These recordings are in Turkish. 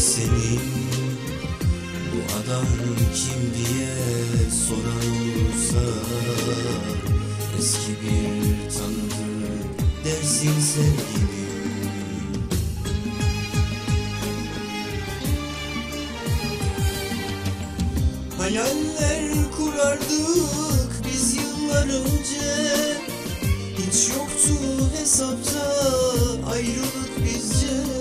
senin Bu adam kim diye soran olursa Eski bir tanıdık dersin sevgilim Hayaller kurardık biz yıllar önce. Hiç yoktu hesapta ayrılık bizce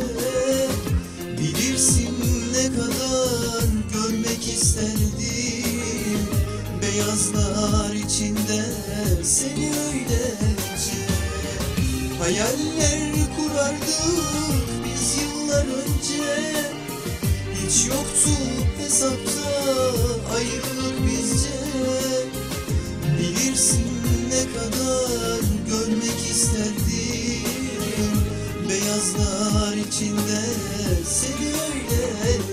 İçinde seni öylece Hayaller kurardık biz yıllar önce. Hiç yoktu hesapta ayrılık bizce. Bilirsin ne kadar görmek isterdim. Beyazlar içinde seni öylece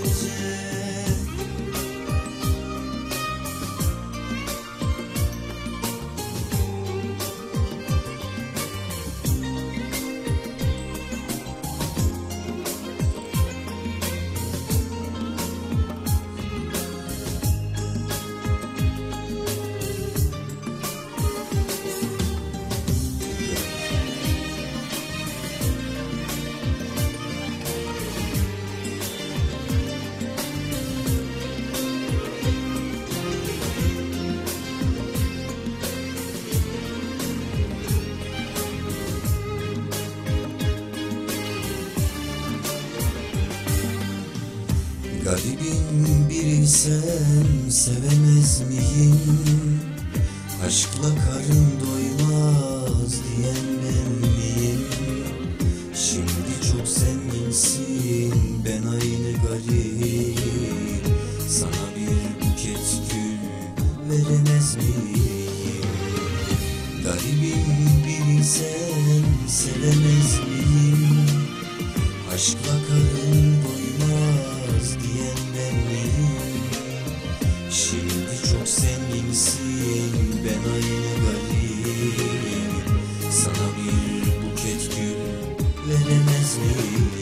Garibin biriysem sevemez miyim? Aşkla karın doymaz diyen ben miyim? Şimdi çok zenginsin ben aynı garip Sana bir buket gül veremez miyim? Garibin biriysem sevemez miyim? Aşkla karın doymaz diyen ben miyim? Şimdi çok zenginsin ben aynı garip Sana bir buket gül veremez miyim?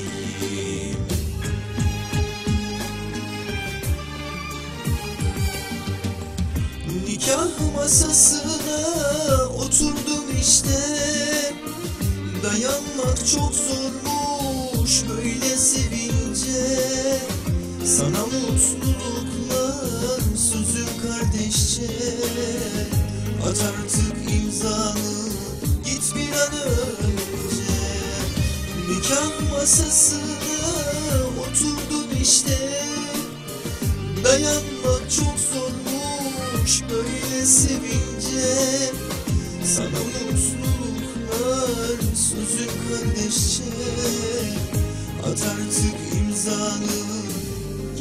Nikah masasına oturdum işte Dayanmak çok zormuş Sana mutluluklar sözüm kardeşçe. At artık imzanı git bir an önce. Nikah masasına oturdum işte. Dayanmak çok zormuş böyle sevince. Sana mutluluklar sözüm kardeşçe. At artık imzanı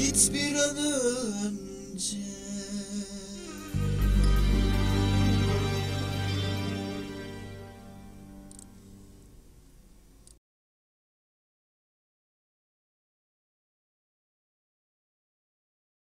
hiçbir an önce.